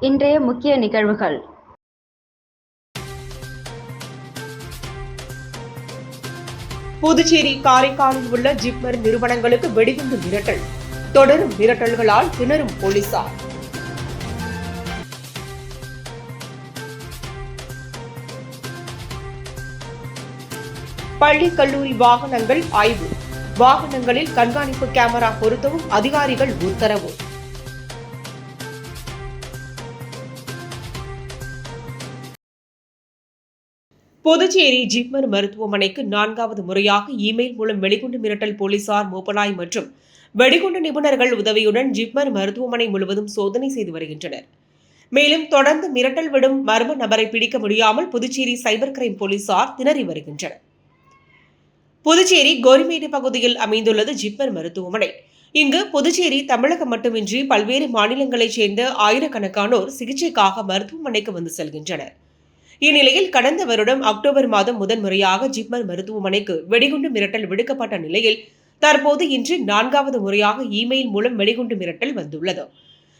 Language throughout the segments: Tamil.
இன்றைய முக்கிய நிகழ்வுகள். புதுச்சேரி காரைக்காலில் உள்ள ஜிப்மர் நிறுவனங்களுக்கு வெடிகுண்டு மிரட்டல். தொடரும் மிரட்டல்களால் திணறும் போலீசார். பள்ளி கல்லூரி வாகனங்கள் ஆய்வு. வாகனங்களில் கண்காணிப்பு கேமரா பொருத்தவும் அதிகாரிகள் உத்தரவு. புதுச்சேரி ஜிப்மர் மருத்துவமனைக்கு நான்காவது முறையாக இமெயில் மூலம் வெடிகுண்டு மிரட்டல் போலீசார் மூப்பனாய் மற்றும் வெடிகுண்டு நிபுணர்கள் உதவியுடன் ஜிப்மர் மருத்துவமனை முழுவதும் சோதனை செய்து வருகின்றனர். மேலும் தொடர்ந்து மிரட்டல் விடும் மர்ம நபரை பிடிக்க முடியாமல் புதுச்சேரி சைபர் கிரைம் போலீசார் திணறி வருகின்றனர். புதுச்சேரி கோரிமேடு பகுதியில் அமைந்துள்ளது ஜிப்மர் மருத்துவமனை. இங்கு புதுச்சேரி தமிழகம் மட்டுமின்றி பல்வேறு மாநிலங்களைச் சேர்ந்த ஆயிரக்கணக்கானோர் சிகிச்சைக்காக மருத்துவமனைக்கு வந்து செல்கின்றனர். இந்நிலையில் கடந்த வருடம் அக்டோபர் மாதம் முதன்முறையாக ஜிப்மர் மருத்துவமனைக்கு வெடிகுண்டு மிரட்டல் விடுக்கப்பட்ட நிலையில் தற்போது இன்று நான்காவது முறையாக இமெயில் மூலம் வெடிகுண்டு மிரட்டல் வந்துள்ளது.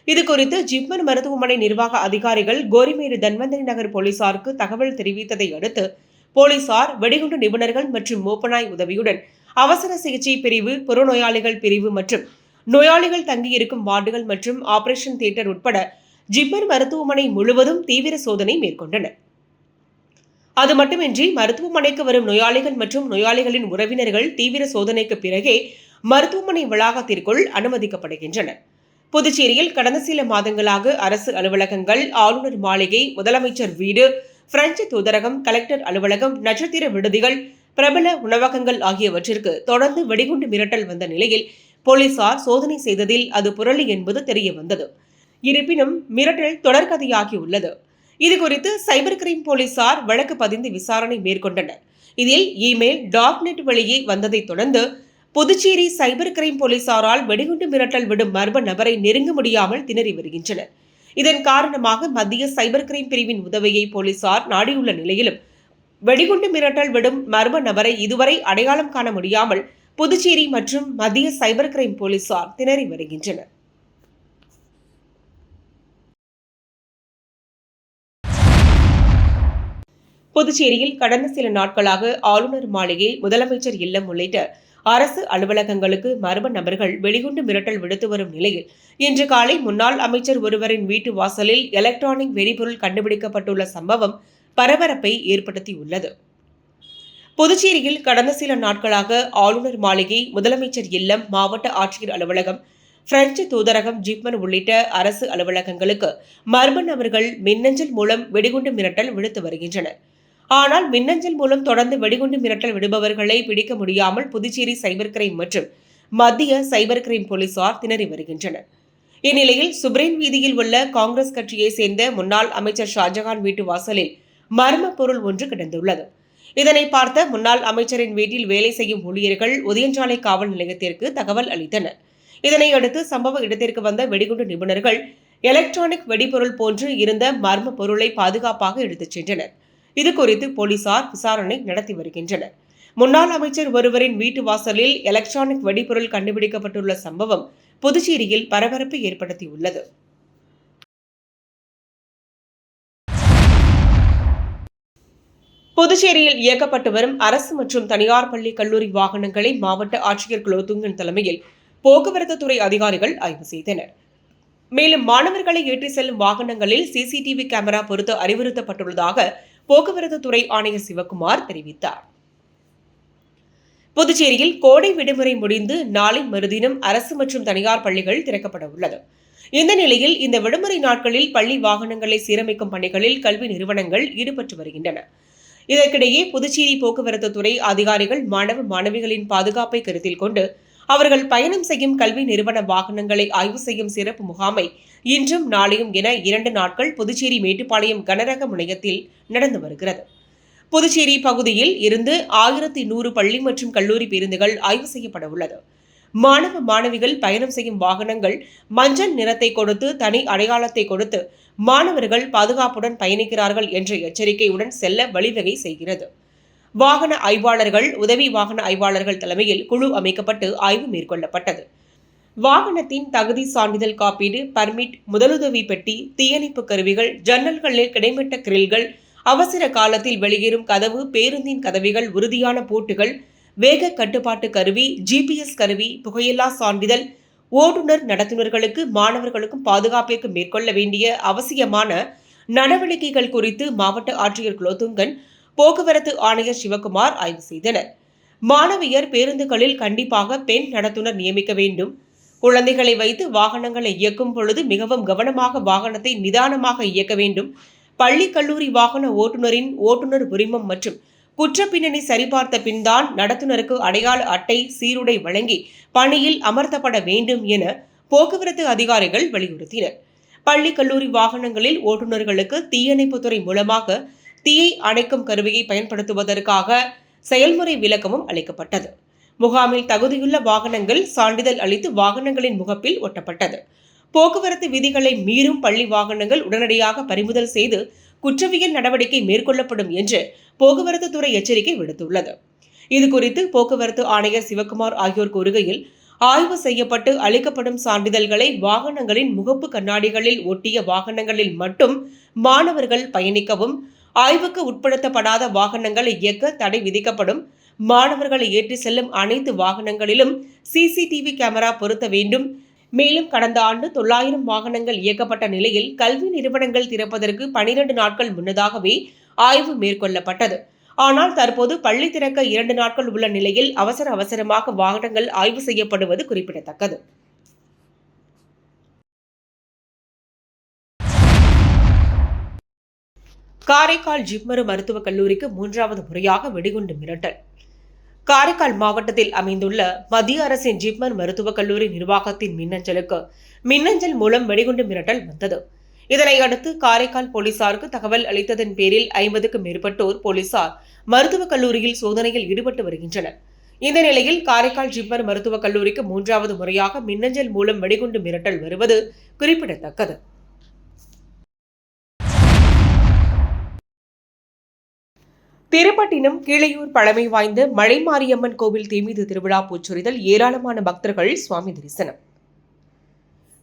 இதுகுறித்து ஜிப்மர் மருத்துவமனை நிர்வாக அதிகாரிகள் கோரிமேடு தன்வந்தரி நகர் போலீசாருக்கு தகவல் தெரிவித்ததை அடுத்து போலீசார் வெடிகுண்டு நிபுணர்கள் மற்றும் மோப்பனாய் உதவியுடன் அவசர சிகிச்சை பிரிவு புறநோயாளிகள் பிரிவு மற்றும் நோயாளிகள் தங்கியிருக்கும் வார்டுகள் மற்றும் ஆபரேஷன் தியேட்டர் உட்பட ஜிப்மர் மருத்துவமனை முழுவதும் தீவிர சோதனை மேற்கொண்டனர். அது மட்டுமின்றி மருத்துவமனைக்கு வரும் நோயாளிகள் மற்றும் நோயாளிகளின் உறவினர்கள் தீவிர சோதனைக்கு பிறகே மருத்துவமனை வளாகத்திற்குள் அனுமதிக்கப்படுகின்றனர். புதுச்சேரியில் கடந்த சில மாதங்களாக அரசு அலுவலகங்கள் ஆளுநர் மாளிகை முதலமைச்சர் வீடு பிரெஞ்சு தூதரகம் கலெக்டர் அலுவலகம் நட்சத்திர விடுதிகள் பிரபல உணவகங்கள் ஆகியவற்றிற்கு தொடர்ந்து வெடிகுண்டு மிரட்டல் வந்த நிலையில் போலீசார் சோதனை செய்ததில் அது புரளி என்பது தெரிய வந்தது இருப்பினும் மிரட்டல் தொடர்கதையாகியுள்ளது. இதுகுறித்து சைபர் கிரைம் போலீசார் வழக்கு பதிந்து விசாரணை மேற்கொண்டனர். இதில் இமெயில் டாக்நெட் வழியே வந்ததைத் தொடர்ந்து புதுச்சேரி சைபர் கிரைம் போலீசாரால் வெடிகுண்டு மிரட்டல் விடும் மர்ம நபரை நெருங்க முடியாமல் திணறி வருகின்றனர். இதன் காரணமாக மத்திய சைபர் கிரைம் பிரிவின் உதவியை போலீசார் நாடியுள்ள நிலையிலும் வெடிகுண்டு மிரட்டல் விடும் மர்ம நபரை இதுவரை அடையாளம் காண முடியாமல் புதுச்சேரி மற்றும் மத்திய சைபர் கிரைம் போலீசார் திணறி வருகின்றனர். புதுச்சேரியில் கடந்த சில நாட்களாக ஆளுநர் மாளிகை முதலமைச்சர் இல்லம் உள்ளிட்ட அரசு அலுவலகங்களுக்கு மர்ம நபர்கள் வெடிகுண்டு மிரட்டல் விடுத்து வரும் நிலையில் இன்று காலை முன்னாள் அமைச்சர் ஒருவரின் வீட்டு வாசலில் எலக்ட்ரானிக் வெடிபொருள் கண்டுபிடிக்கப்பட்டுள்ள சம்பவம் பரபரப்பை ஏற்படுத்தியுள்ளது. புதுச்சேரியில் கடந்த சில நாட்களாக ஆளுநர் மாளிகை முதலமைச்சர் இல்லம் மாவட்ட ஆட்சியர் அலுவலகம் பிரெஞ்சு தூதரகம் ஜிப்மர் உள்ளிட்ட அரசு அலுவலகங்களுக்கு மர்ம நபர்கள் மின்னஞ்சல் மூலம் வெடிகுண்டு மிரட்டல் விடுத்து வருகின்றனர். ஆனால் மின்னஞ்சல் மூலம் தொடர்ந்து வெடிகுண்டு மிரட்டல் விடுபவர்களை பிடிக்க முடியாமல் புதுச்சேரி சைபர் கிரைம் மற்றும் மத்திய சைபர் கிரைம் போலீசார் திணறி வருகின்றனர். இந்நிலையில் சுப்ரேன் வீதியில் உள்ள காங்கிரஸ் கட்சியை சேர்ந்த முன்னாள் அமைச்சர் ஷாஜகான் வீட்டு வாசலில் மர்ம பொருள் ஒன்று கிடந்துள்ளது. இதனை பார்த்த முன்னாள் அமைச்சரின் வீட்டில் வேலை செய்யும் ஊழியர்கள் உதயஞ்சாலை காவல் நிலையத்திற்கு தகவல் அளித்தனர். இதனையடுத்து சம்பவ இடத்திற்கு வந்த வெடிகுண்டு நிபுணர்கள் எலக்ட்ரானிக் வெடிபொருள் போன்று இருந்த மர்ம பொருளை பாதுகாப்பாக எடுத்துச் சென்றனர். இது குறித்து போலீசார் விசாரணை நடத்தி வருகின்றனர். முன்னாள் அமைச்சர் ஒருவரின் வீட்டு வாசலில் எலக்ட்ரானிக் வெடிபொருள் கண்டுபிடிக்கப்பட்டுள்ள சம்பவம் புதுச்சேரியில் பரபரப்பை ஏற்படுத்தியுள்ளது. புதுச்சேரியில் இயக்கப்பட்டு வரும் அரசு மற்றும் தனியார் பள்ளி கல்லூரி வாகனங்களை மாவட்ட ஆட்சியர் குலோத்துங்கன் தலைமையில் போக்குவரத்து துறை அதிகாரிகள் ஆய்வு செய்தனர். மேலும் மாணவர்களை ஏற்றி செல்லும் வாகனங்களில் சிசிடிவி கேமரா பொருத்த அறிவுறுத்தப்பட்டுள்ளதாக போக்குவரத்து துறை ஆணையர் சிவக்குமார் தெரிவித்தார். புதுச்சேரியில் கோடை விடுமுறை முடிந்து நாளை மறுதினம் அரசு மற்றும் தனியார் பள்ளிகள் திறக்கப்பட உள்ளது. இந்த நிலையில் இந்த விடுமுறை நாட்களில் பள்ளி வாகனங்களை சீரமைக்கும் பணிகளில் கல்வி நிறுவனங்கள் ஈடுபட்டு வருகின்றன. இதற்கிடையே புதுச்சேரி போக்குவரத்து துறை அதிகாரிகள் மாணவ மாணவிகளின் பாதுகாப்பை கருத்தில் கொண்டு அவர்கள் பயணம் செய்யும் கல்வி நிறுவன வாகனங்களை ஆய்வு செய்யும் சிறப்பு முகாமை இன்றும் நாளையும் என இரண்டு நாட்கள் புதுச்சேரி மேட்டுப்பாளையம் கனரக முனையத்தில் நடந்து வருகிறது. புதுச்சேரி பகுதியில் இருந்து ஆயிரத்தி நூறு பள்ளி மற்றும் கல்லூரி பேருந்துகள் ஆய்வு செய்யப்பட உள்ளது. மாணவ மாணவிகள் பயணம் செய்யும் வாகனங்கள் மஞ்சள் நிறத்தை கொடுத்து தனி அடையாளத்தை கொடுத்து மாணவர்கள் பாதுகாப்புடன் பயணிக்கிறார்கள் என்ற எச்சரிக்கையுடன் செல்ல வழிவகை செய்கிறது. வாகன ஆய்வாளர்கள் உதவி வாகன ஆய்வாளர்கள் தலைமையில் குழு அமைக்கப்பட்டு ஆய்வு மேற்கொள்ளப்பட்டது. வாகனத்தின் தகுதி சான்றிதழ் காப்பீடு பர்மிட் முதலுதவி பெட்டி தீயணைப்பு கருவிகள் ஜன்னல்களில் கிடைமட்ட கிரில்கள் அவசர காலத்தில் வெளியேறும் கதவு பேருந்தின் கதவிகள் உறுதியான பூட்டுகள் வேக கட்டுப்பாட்டு கருவி ஜிபிஎஸ் கருவி புகையில்லா சான்றிதழ் ஓட்டுநர் நடத்துனர்களுக்கு மாணவர்களுக்கும் பாதுகாப்பிற்கு மேற்கொள்ள வேண்டிய அவசியமான நடவடிக்கைகள் குறித்து மாவட்ட ஆட்சியர் குலோத்துங்கன் போக்குவரத்து ஆணையர் சிவகுமார் ஆய்வு செய்தனர். மாணவியர் பேருந்துகளில் கண்டிப்பாக பெண் நடத்துனர் நியமிக்க வேண்டும். குழந்தைகளை வைத்து வாகனங்களை இயக்கும் பொழுது மிகவும் கவனமாக வாகனத்தை நிதானமாக இயக்க வேண்டும். பள்ளி கல்லூரி வாகன ஓட்டுநரின் ஓட்டுநர் உரிமம் மற்றும் குற்றப்பின்னணி சரிபார்த்த பின்தான் நடத்துனருக்கு அடையாள அட்டை சீருடை வழங்கி பணியில் அமர்த்தப்பட வேண்டும் என போக்குவரத்து அதிகாரிகள் வலியுறுத்தினர். பள்ளி கல்லூரி வாகனங்களில் ஓட்டுநர்களுக்கு தீயணைப்புத்துறை மூலமாக தீயை அணைக்கும் கருவியை பயன்படுத்துவதற்காக செயல்முறை விளக்கமும் அளிக்கப்பட்டது. முகாமில் தகுதியுள்ள வாகனங்கள் சான்றிதழ் அளித்து வாகனங்களின் முகப்பில் ஒட்டப்பட்டது. போக்குவரத்து விதிகளை மீறும் பள்ளி வாகனங்கள் உடனடியாக பறிமுதல் செய்து குற்றவியல் நடவடிக்கை மேற்கொள்ளப்படும் என்று போக்குவரத்து துறை எச்சரிக்கை விடுத்துள்ளது. இதுகுறித்து போக்குவரத்து ஆணையர் சிவகுமார் ஆகியோர் கூறுகையில் ஆய்வு செய்யப்பட்டு அளிக்கப்படும் சான்றிதழ்களை வாகனங்களின் முகப்பு கண்ணாடிகளில் ஒட்டிய வாகனங்களில் மட்டும் மாணவர்கள் பயணிக்கவும் ஆய்வுக்கு உட்படுத்தப்படாத வாகனங்களை இயக்க தடை விதிக்கப்படும் மாணவர்களை ஏற்றி செல்லும் அனைத்து வாகனங்களிலும் சிசிடிவி கேமரா பொருத்த வேண்டும். மேலும் கடந்த ஆண்டு தொள்ளாயிரம் வாகனங்கள் இயக்கப்பட்ட நிலையில் கல்வி நிறுவனங்கள் திறப்பதற்கு பனிரெண்டு நாட்கள் முன்னதாகவே ஆய்வு மேற்கொள்ளப்பட்டது. ஆனால் தற்போது பள்ளி திறக்க இரண்டு நாட்கள் உள்ள நிலையில் அவசர அவசரமாக வாகனங்கள் ஆய்வு செய்யப்படுவது குறிப்பிடத்தக்கது. காரைக்கால் ஜிப்மரு மருத்துவக் கல்லூரிக்கு மூன்றாவது முறையாக வெடிகுண்டு மிரட்டல். காரைக்கால் மாவட்டத்தில் அமைந்துள்ள மத்திய அரசின் ஜிப்மர் மருத்துவக் கல்லூரி நிர்வாகத்தின் மின்னஞ்சலுக்கு மின்னஞ்சல் மூலம் வெடிகுண்டு மிரட்டல் வந்தது. இதனையடுத்து காரைக்கால் போலீசாருக்கு தகவல் அளித்ததன் பேரில் ஐம்பதுக்கும் மேற்பட்டோர் போலீசார் மருத்துவக் கல்லூரியில் சோதனையில் ஈடுபட்டு வருகின்றனர். இந்த நிலையில் காரைக்கால் ஜிப்மர் மருத்துவக் கல்லூரிக்கு மூன்றாவது முறையாக மின்னஞ்சல் மூலம் வெடிகுண்டு மிரட்டல் வருவது குறிப்பிடத்தக்கது. திருப்பட்டினம் கீழையூர் பழமை வாய்ந்த மலைமாரியம்மன் கோவில் தீமிதி திருவிழா பூச்சொரிதல் ஏராளமான பக்தர்கள் சுவாமி தரிசனம்.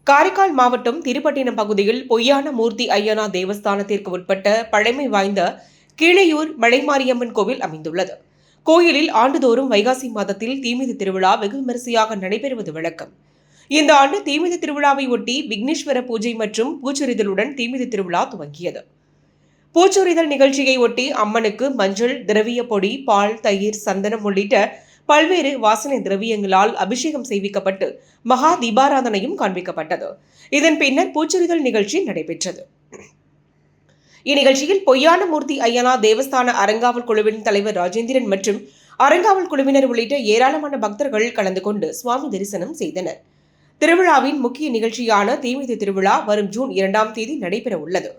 காரைக்கால் மாவட்டம் திருப்பட்டினம் பகுதியில் பொய்யான மூர்த்தி ஐயனா தேவஸ்தானத்திற்கு உட்பட்ட பழமை வாய்ந்த கீழையூர் மலைமாரியம்மன் கோவில் அமைந்துள்ளது. கோயிலில் ஆண்டுதோறும் வைகாசி மாதத்தில் தீமிதி திருவிழா வெகு விமரிசையாக நடைபெறுவது வழக்கம். இந்த ஆண்டு தீமிதி திருவிழாவை ஒட்டி விக்னேஸ்வர பூஜை மற்றும் பூச்சொரிதலுடன் தீமிதி திருவிழா துவங்கியது. பூச்சொரிதல் நிகழ்ச்சியை ஒட்டி அம்மனுக்கு மஞ்சள் திரவிய பொடி பால் தயிர் சந்தனம் உள்ளிட்ட பல்வேறு வாசனை திரவியங்களால் அபிஷேகம் செய்விக்கப்பட்டு மகா தீபாராதனையும் காண்பிக்கப்பட்டது. இதன் பின்னர் பூச்சொரிதல் நிகழ்ச்சி நடைபெற்றது. இந்நிகழ்ச்சியில் பொய்யான மூர்த்தி ஐயனா தேவஸ்தான அரங்காவல் குழுவின் தலைவர் ராஜேந்திரன் மற்றும் அறங்காவல் குழுவினர் உள்ளிட்ட ஏராளமான பக்தர்கள் கலந்து கொண்டு சுவாமி தரிசனம் செய்தனர். திருவிழாவின் முக்கிய நிகழ்ச்சியான தீமிதி திருவிழா வரும் ஜூன் இரண்டாம் தேதி நடைபெற உள்ளது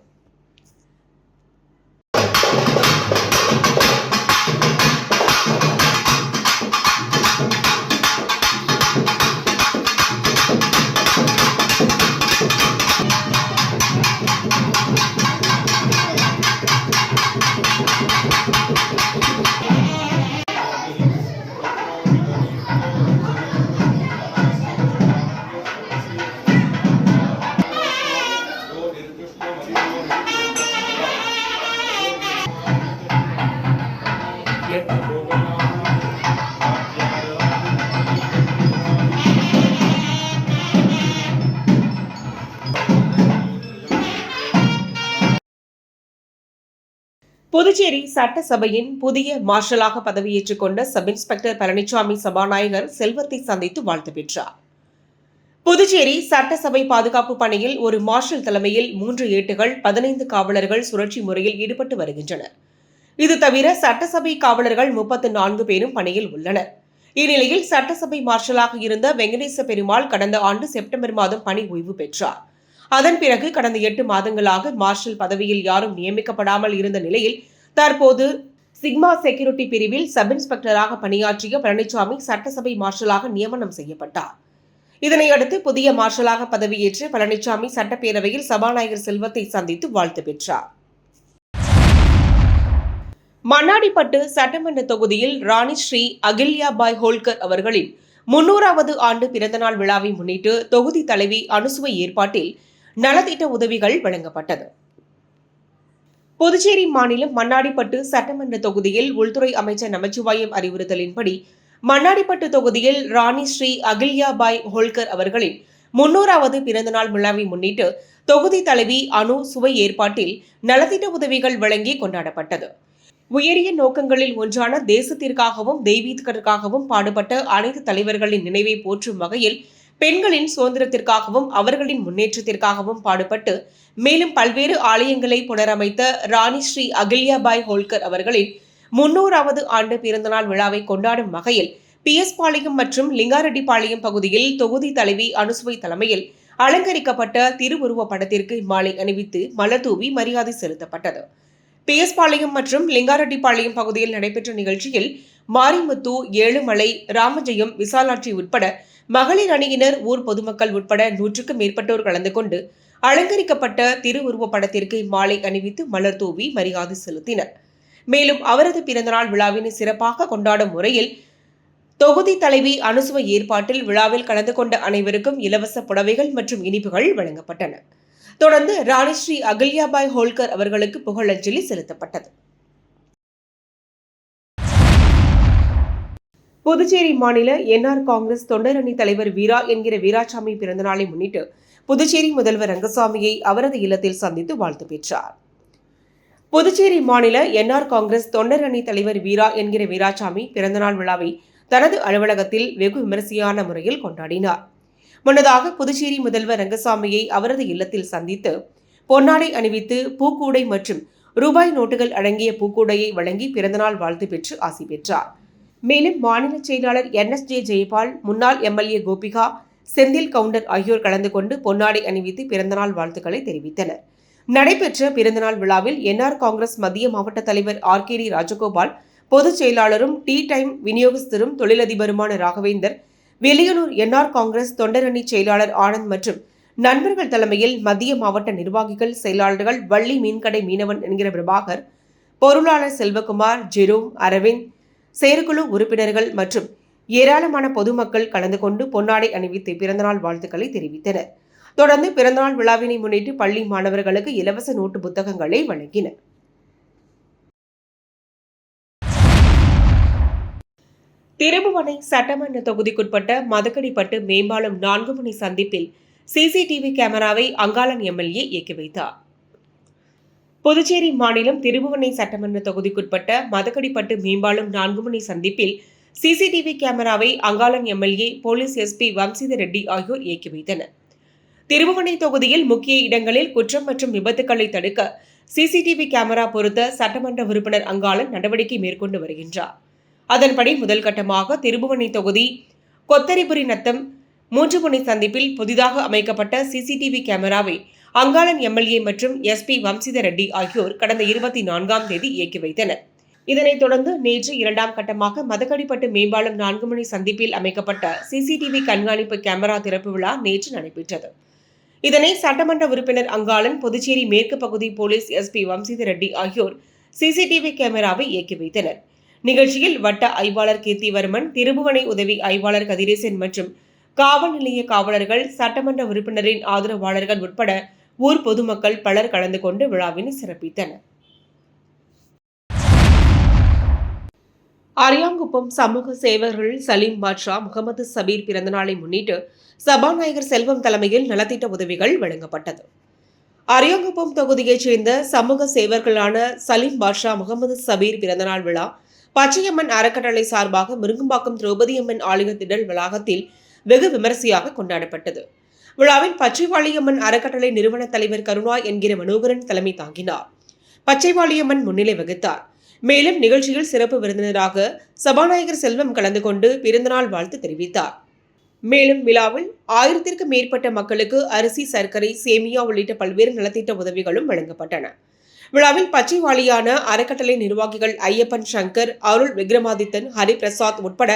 புதுச்சேரி சட்டசபையின் புதிய மார்ஷலாக பதவியேற்றுக் கொண்ட சப் இன்ஸ்பெக்டர் பழனிசாமி சபாநாயகர் செல்வத்தை சந்தித்து வாழ்த்து பெற்றார். புதுச்சேரி சட்டசபை பாதுகாப்பு பணியில் ஒரு மார்ஷல் தலைமையில் மூன்று ஏட்டுகள் பதினைந்து காவலர்கள் சுழற்சி முறையில் ஈடுபட்டு வருகின்றனர். இது தவிர சட்டசபை காவலர்கள் முப்பத்து நான்கு பேரும் பணியில் உள்ளனர். இந்நிலையில் சட்டசபை மார்ஷலாக இருந்த வெங்கடேச பெருமாள் கடந்த ஆண்டு செப்டம்பர் மாதம் பணி ஓய்வு பெற்றார். அதன் பிறகு கடந்த எட்டு மாதங்களாக மார்ஷல் பதவியில் யாரும் நியமிக்கப்படாமல் இருந்த நிலையில் தற்போது சிக்மா செக்யூரிட்டி பிரிவில் சப் இன்ஸ்பெக்டராக பணியாற்றிய பழனிசாமி சட்டசபை மார்ஷலாக நியமனம் செய்யப்பட்டார். இதனையடுத்து புதிய மார்ஷலாக பதவியேற்று பழனிசாமி சட்டப்பேரவையில் சபாநாயகர் செல்வத்தை சந்தித்து வாழ்த்து பெற்றார். மண்ணாடிப்பட்டு சட்டமன்ற தொகுதியில் ராணி ஸ்ரீ அகில்யாபாய் ஹோல்கர் அவர்களின் முன்னூறாவது ஆண்டு பிறந்தநாள் விழாவை முன்னிட்டு தொகுதி தலைவி அனுசுவை ஏற்பாட்டில் நலத்திட்ட உதவிகள் வழங்கப்பட்டது. புதுச்சேரி மாநிலம் மண்ணாடிப்பட்டு சட்டமன்ற தொகுதியில் உள்துறை அமைச்சர் நமச்சிவாயம் அறிவுறுத்தலின்படி மண்ணாடிப்பட்டு தொகுதியில் ராணி ஸ்ரீ அகில்யாபாய் ஹோல்கர் அவர்களின் முன்னூறாவது பிறந்தநாள் விழாவை முன்னிட்டு தொகுதி தலைவி அணு சுவை ஏற்பாட்டில் நலத்திட்ட உதவிகள் வழங்கி கொண்டாடப்பட்டது. உயரிய நோக்கங்களில் ஒன்றான தேசத்திற்காகவும் தெய்வீகத்திற்காகவும் பாடுபட்ட அனைத்து தலைவர்களின் நினைவை போற்றும் வகையில் பெண்களின் சுதந்திரத்திற்காகவும் அவர்களின் முன்னேற்றத்திற்காகவும் பாடுபட்டு மேலும் பல்வேறு ஆலயங்களை புனரமைத்த ராணி ஸ்ரீ அகில்யாபாய் ஹோல்கர் அவர்களின் முன்னூறாவது ஆண்டு பிறந்தநாள் விழாவை கொண்டாடும் வகையில் பி. எஸ். பாளையம் மற்றும் லிங்காரெட்டிப்பாளையம் பகுதியில் தொகுதி தலைவி அனுசுவை தலைமையில் அலங்கரிக்கப்பட்ட திருவுருவப் படத்திற்கு மாலை அணிவித்து மலர்தூவி மரியாதை செலுத்தப்பட்டது. பி. எஸ். பாளையம் மற்றும் லிங்காரெட்டிப்பாளையம் பகுதியில் நடைபெற்ற நிகழ்ச்சியில் மாரிமுத்து ஏழுமலை ராமஜெயம் விசாலாட்சி உட்பட மகளிர் அணியினர் ஊர் பொதுமக்கள் உட்பட நூற்றுக்கும் மேற்பட்டோர் கலந்து கொண்டு அலங்கரிக்கப்பட்ட திருவுருவப் படத்திற்கு மாலை அணிவித்து மலர் தூவி மரியாதை செலுத்தினர். மேலும் அவரது பிறந்தநாள் விழாவினை சிறப்பாக கொண்டாடும் முறையில் தொகுதி தலைவி அனுசுவ ஏற்பாட்டில் விழாவில் கலந்து கொண்ட அனைவருக்கும் இலவச புடவைகள் மற்றும் இனிப்புகள் வழங்கப்பட்டன. தொடர்ந்து ராணி ஸ்ரீ அகல்யாபாய் ஹோல்கர் அவர்களுக்கு புகழஞ்சலி செலுத்தப்பட்டது. புதுச்சேரி மாநில என்ஆர் காங்கிரஸ் தொண்டரணி தலைவர் வீரா என்கிற வீராசாமி பிறந்தநாளை முன்னிட்டு புதுச்சேரி முதல்வர் ரங்கசாமியை அவரது இல்லத்தில் சந்தித்து வாழ்த்து பெற்றார். புதுச்சேரி மாநில என்ஆர் காங்கிரஸ் தொண்டர் அணி தலைவர் வீரா என்கிற வீராசாமி பிறந்தநாள் விழாவை தனது அலுவலகத்தில் வெகு விமரிசையான முறையில் கொண்டாடினார். முன்னதாக புதுச்சேரி முதல்வர் ரங்கசாமியை அவரது இல்லத்தில் சந்தித்து பொன்னாடை அணிவித்து பூக்கூடை மற்றும் ரூபாய் நோட்டுகள் அடங்கிய பூக்கூடையை வழங்கி பிறந்தநாள் வாழ்த்து பெற்று ஆசி பெற்றார். மேலும் மாநில செயலாளர் என் எஸ் ஜே ஜெயபால் முன்னாள் எம்எல்ஏ கோபிகா செந்தில் கவுண்டர் ஆகியோர் கலந்து கொண்டு பொன்னாடை அணிவித்து பிறந்தநாள் வாழ்த்துக்களை தெரிவித்தனர். நடைபெற்ற பிறந்தநாள் விழாவில் என்ஆர் காங்கிரஸ் மத்திய மாவட்ட தலைவர் ஆர் கே டி ராஜகோபால் பொதுச் செயலாளரும் டீ டைம் விநியோகஸ்தரும் தொழிலதிபருமான ராகவேந்தர் வெளியனூர் என்ஆர் காங்கிரஸ் தொண்டரணி செயலாளர் ஆனந்த் மற்றும் நண்பர்கள் தலைமையில் மத்திய மாவட்ட நிர்வாகிகள் செயலாளர்கள் வள்ளி மீன்கடை மீனவன் என்கிற பிரபாகர் பொருளாளர் செல்வகுமார் ஜெரோம் அரவிந்த் செயற்குழு உறுப்பினர்கள் மற்றும் ஏராளமான பொதுமக்கள் கலந்து கொண்டு பொன்னாடை அணிவித்து பிறந்தநாள் வாழ்த்துக்களை தெரிவித்தனர். தொடர்ந்து பிறந்தநாள் விழாவினை முன்னிட்டு பள்ளி மாணவர்களுக்கு இலவச நோட்டு புத்தகங்களை வழங்கினர். திருபுவனை சட்டமன்ற தொகுதிக்குட்பட்ட மதக்கடிப்பட்டு மேம்பாலம் நான்கு மணி சந்திப்பில் சிசிடிவி கேமராவை அங்காளன் எம்எல்ஏ இயக்கி வைத்தார். புதுச்சேரி மாநிலம் திருபுவனை சட்டமன்ற தொகுதிக்குட்பட்ட மதக்கடிப்பட்டு மேம்பாலம் நான்குமணி சந்திப்பில் சிசிடிவி கேமராவை Angalan MLA police SP Vamsitha Reddy ஆகியோர் இயக்கி வைத்தனர். திருபுவனை தொகுதியில் முக்கிய இடங்களில் குற்றம் மற்றும் விபத்துக்களை தடுக்க சிசிடிவி கேமரா பொருத்த சட்டமன்ற உறுப்பினர் அங்காளன் நடவடிக்கை மேற்கொண்டு வருகின்றார். அதன்படி முதல் கட்டமாக திருபுவனை தொகுதி கொத்தரிபுரி நத்தம் மூன்று முனை சந்திப்பில் புதிதாக அமைக்கப்பட்ட சிசிடிவி கேமராவை அங்காளன் எம்எல்ஏ மற்றும் எஸ்பி வம்சித ரெட்டி ஆகியோர் கடந்த இருபத்தி நான்காம் தேதி இயக்கி வைத்தனர். இதனைத் தொடர்ந்து நேற்று இரண்டாம் கட்டமாக மதக்கடிப்பட்டு மேம்பாலம் நான்கு மணி சந்திப்பில் அமைக்கப்பட்ட சிசிடிவி கண்காணிப்பு கேமரா திறப்பு விழா நேற்று நடைபெற்றது. இதனை சட்டமன்ற உறுப்பினர் அங்காளன் புதுச்சேரி மேற்கு பகுதி போலீஸ் எஸ்பி வம்சித ரெட்டி ஆகியோர் சிசிடிவி கேமராவை இயக்கி வைத்தனர். நிகழ்ச்சியில் வட்ட ஆய்வாளர் கீர்த்திவர்மன் திருபுவனை உதவி ஆய்வாளர் கதிரேசன் மற்றும் காவல் நிலைய காவலர்கள் சட்டமன்ற உறுப்பினரின் ஆதரவாளர்கள் உட்பட ஊர் பொதுமக்கள் பலர் கலந்து கொண்டு விழாவினை சிறப்பித்தனர். அரியாங்குப்பம் சமூக சேவர்கள் சலீம் பாட்ஷா முகமது சபீர் பிறந்தநாளை முன்னிட்டு சபாநாயகர் செல்வம் தலைமையில் நலத்திட்ட உதவிகள் வழங்கப்பட்டது. அரியாங்குப்பம் தொகுதியைச் சேர்ந்த சமூக சேவர்களான சலீம் பாட்ஷா முகமது சபீர் பிறந்தநாள் விழா பச்சையம்மன் அறக்கட்டளை சார்பாக மிருங்கம்பாக்கம் திரௌபதியம்மன் ஆலய திடல் வளாகத்தில் வெகு விமரிசையாக கொண்டாடப்பட்டது. விழாவில் பச்சைவாளியம்மன் அறக்கட்டளை நிறுவன தலைவர் கருணா என்கிற மனோகரன் தலைமை தாங்கினார். பச்சைவாளியம்மன் முன்னிலை வகித்தார். மேலும் நிகழ்ச்சியில் சிறப்பு விருந்தினராக சபாநாயகர் செல்வம் கலந்து கொண்டு பிறந்தநாள் வாழ்த்து தெரிவித்தார். மேலும் விழாவில் ஆயிரத்திற்கும் மேற்பட்ட மக்களுக்கு அரிசி சர்க்கரை சேமியா உள்ளிட்ட பல்வேறு நலத்திட்ட உதவிகளும் வழங்கப்பட்டன. விழாவில் பச்சைவாளியான அறக்கட்டளை நிர்வாகிகள் ஐயப்பன் சங்கர் அருள் விக்ரமாதித்தன் ஹரிபிரசாத் உட்பட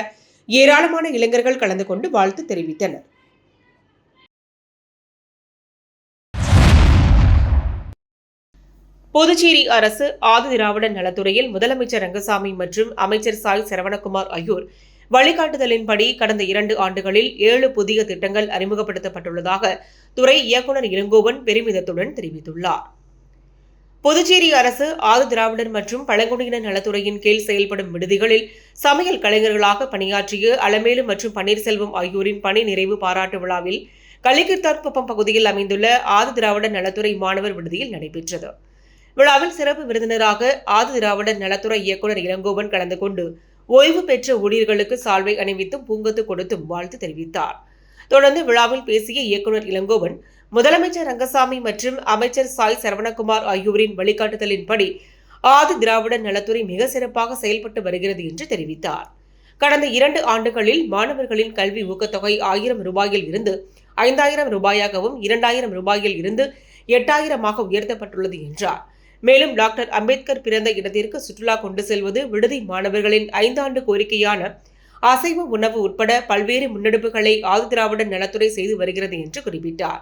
ஏராளமான இளைஞர்கள் கலந்து கொண்டு வாழ்த்து தெரிவித்தனர். புதுச்சேரி அரசு ஆதிதிராவிட நலத்துறையில் முதலமைச்சர் ரங்கசாமி மற்றும் அமைச்சர் சாய் சரவணகுமார் ஆகியோர் வழிகாட்டுதலின்படி கடந்த இரண்டு ஆண்டுகளில் ஏழு புதிய திட்டங்கள் அறிமுகப்படுத்தப்பட்டுள்ளதாக துறை இயக்குநர் இளங்கோவன் பெருமிதத்துடன் தெரிவித்துள்ளார். புதுச்சேரி அரசு ஆதி திராவிடர் மற்றும் பழங்குடியினர் நலத்துறையின் கீழ் செயல்படும் விடுதிகளில் சமையல் கலைஞர்களாக பணியாற்றிய அலமேலு மற்றும் பன்னீர்செல்வம் ஆகியோரின் பணி நிறைவு பாராட்டு விழாவில் கலிகிர்தார்குப்பம் பகுதியில் அமைந்துள்ள ஆதி திராவிடர் நலத்துறை மாணவர் விடுதியில் நடைபெற்றது. விழாவில் சிறப்பு விருந்தினராக ஆதி திராவிடர் நலத்துறை இயக்குநர் இளங்கோவன் கலந்து கொண்டு ஓய்வு பெற்ற ஊழியர்களுக்கு சால்வை அணிவித்தும் பூங்கத்து கொடுத்தும் வாழ்த்து தெரிவித்தார். தொடர்ந்து விழாவில் பேசிய இயக்குநர் இளங்கோவன் முதலமைச்சர் ரங்கசாமி மற்றும் அமைச்சர் சாய் சரவணகுமார் ஆகியோரின் வழிகாட்டுதலின்படி ஆதி திராவிடர் நலத்துறை மிக சிறப்பாக செயல்பட்டு வருகிறது என்று தெரிவித்தார். கடந்த இரண்டு ஆண்டுகளில் மாணவர்களின் கல்வி ஊக்கத்தொகை ஆயிரம் ரூபாயில் இருந்து ஐந்தாயிரம் ரூபாயாகவும் இரண்டாயிரம் ரூபாயில் இருந்து எட்டாயிரமாக உயர்த்தப்பட்டுள்ளது என்றார். மேலும் டாக்டர் அம்பேத்கர் பிறந்த இடத்திற்கு சுற்றுலா கொண்டு செல்வது விடுதி மாணவர்களின் ஐந்தாண்டு கோரிக்கையான அசைவ உணவு உட்பட பல்வேறு முன்னெடுப்புகளை ஆதி திராவிட நலத்துறை செய்து வருகிறது என்று குறிப்பிட்டார்.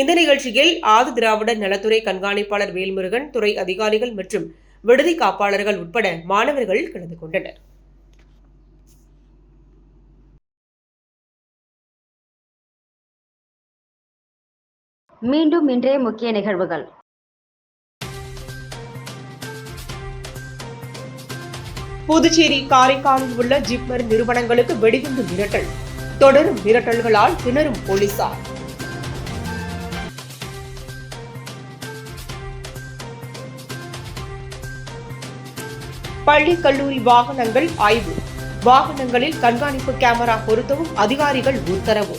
இந்த நிகழ்ச்சியில் ஆதி திராவிட நலத்துறை கண்காணிப்பாளர் வேல்முருகன் துறை அதிகாரிகள் மற்றும் விடுதி காப்பாளர்கள் உட்பட மாணவர்கள் கலந்து கொண்டனர். மீண்டும் இன்றைய முக்கிய நிகழ்வுகள். புதுச்சேரி காரைக்காலில் உள்ள ஜிப்மர் நிறுவனங்களுக்கு வெடிகுண்டு மிரட்டல். தொடரும் மிரட்டல்களால் திணறும் போலீசார். பள்ளி கல்லூரி வாகனங்கள் ஆய்வு. வாகனங்களில் கண்காணிப்பு கேமரா பொருத்தவும் அதிகாரிகள் உத்தரவு.